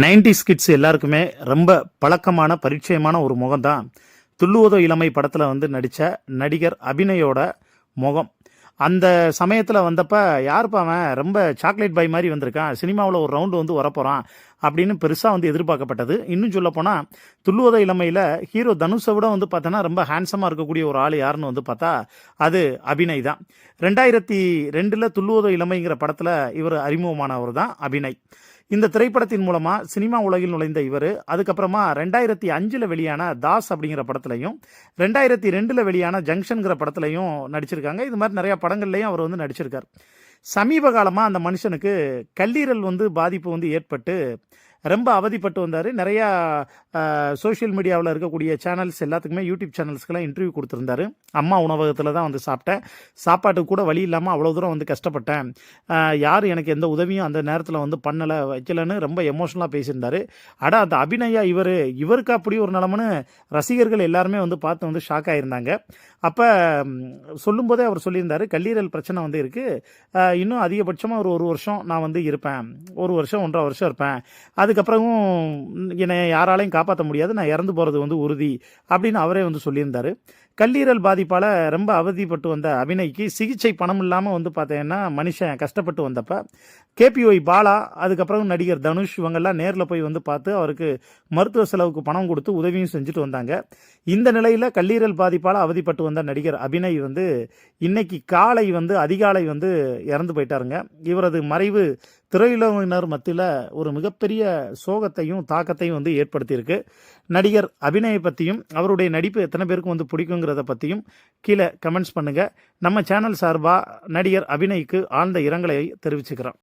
Ninety kids எல்லாருக்குமே ரொம்ப பழக்கமான பரிச்சயமான ஒரு முகம் தான் துள்ளுவதோ இளமை படத்தில் வந்து நடித்த நடிகர் அபிநயோட முகம். அந்த சமயத்தில் வந்தப்ப யாருப்பா அவன்? ரொம்ப சாக்லேட் பாய் மாதிரி வந்திருக்கான். சினிமாவில் ஒரு ரவுண்டு வந்து வரப்போகிறான் அப்படின்னு பெருசாக வந்து எதிர்பார்க்கப்பட்டது. இன்னும் சொல்லப்போனால் துள்ளுவதோ இளமையில் ஹீரோ தனுஷை விட வந்து பார்த்தோன்னா ரொம்ப ஹேண்ட்ஸமாக இருக்கக்கூடிய ஒரு ஆள் யாருன்னு வந்து பார்த்தா அது அபிநய் தான். ரெண்டாயிரத்தி ரெண்டில் துள்ளுவதோ இளமைங்கிற படத்தில் இவர் அறிமுகமானவர் தான் அபிநய். இந்த திரைப்படத்தின் மூலமாக சினிமா உலகில் நுழைந்த இவர். அதுக்கப்புறமா ரெண்டாயிரத்தி அஞ்சில் வெளியான தாஸ் அப்படிங்கிற படத்துலையும் ரெண்டாயிரத்தி ரெண்டில் வெளியான ஜங்ஷன்கிற படத்துலையும் நடிச்சிருக்காங்க. இது மாதிரி நிறையா படங்கள்லையும் அவர் வந்து நடிச்சிருக்கார். சமீப காலமாக அந்த மனுஷனுக்கு கல்லீரல் வந்து பாதிப்பு வந்து ஏற்பட்டு ரொம்ப அவதிப்பட்டு வந்தார். நிறையா சோஷியல் மீடியாவில் இருக்கக்கூடிய சேனல்ஸ் எல்லாத்துக்குமே யூடியூப் சேனல்ஸ்க்கெல்லாம் இன்டர்வியூ கொடுத்துருந்தாரு. அம்மா உணவகத்தில் தான் வந்து சாப்பிட்டேன். சாப்பாட்டுக்கு கூட வழி இல்லாமல் அவ்வளோ தூரம் வந்து கஷ்டப்பட்டேன். யார் எனக்கு எந்த உதவியும் அந்த நேரத்தில் வந்து பண்ணலை வைக்கலன்னு ரொம்ப எமோஷனலாக பேசியிருந்தாரு. அடா அந்த அபிநயா இவர் இவருக்கு அப்படி ஒரு நிலமனு ரசிகர்கள் எல்லாருமே வந்து பார்த்து வந்து ஷாக் ஆகியிருந்தாங்க அப்போ சொல்லும்போதே அவர் சொல்லியிருந்தாரு கல்லீரல் பிரச்சனை வந்து இருக்குது இன்னும் அதிகபட்சமாக ஒரு ஒரு வருஷம் நான் வந்து இருப்பேன். ஒரு வருஷம் ஒன்றரை வருஷம் இருப்பேன். அது அதுக்கப்புறமும் என்னை யாராலையும் காப்பாற்ற முடியாது நான் இறந்து போகிறது வந்து உறுதி அப்படின்னு அவரே வந்து சொல்லியிருந்தார். கல்லீரல் பாதிப்பால் ரொம்ப அவதிப்பட்டு வந்த அபிநய்க்கு சிகிச்சை பணம் இல்லாமல் வந்து பார்த்தீங்கன்னா மனுஷன் கஷ்டப்பட்டு வந்தப்ப கேபிஒய் பாலா அதுக்கப்புறம் நடிகர் தனுஷ் இவங்கெல்லாம் நேரில் போய் வந்து பார்த்து அவருக்கு மருத்துவ செலவுக்கு பணம் கொடுத்து உதவியும் செஞ்சுட்டு வந்தாங்க. இந்த நிலையில் கல்லீரல் பாதிப்பால் அவதிப்பட்டு வந்த நடிகர் அபிநய் வந்து இன்னைக்கு காலை வந்து அதிகாலை வந்து இறந்து போயிட்டாருங்க. இவரது மறைவு திரையுலகினர் மத்தியில் ஒரு மிகப்பெரிய சோகத்தையும் தாக்கத்தையும் வந்து ஏற்படுத்தியிருக்கு. நடிகர் அபிநயை பற்றியும் அவருடைய நடிப்பு எத்தனை பேருக்கு வந்து பிடிக்குங்கிறத பற்றியும் கீழே கமெண்ட்ஸ் பண்ணுங்கள் நம்ம சேனல் சார்பாக நடிகர் அபிநய்க்கு ஆழ்ந்த இரங்கலை தெரிவிச்சுக்கிறோம்.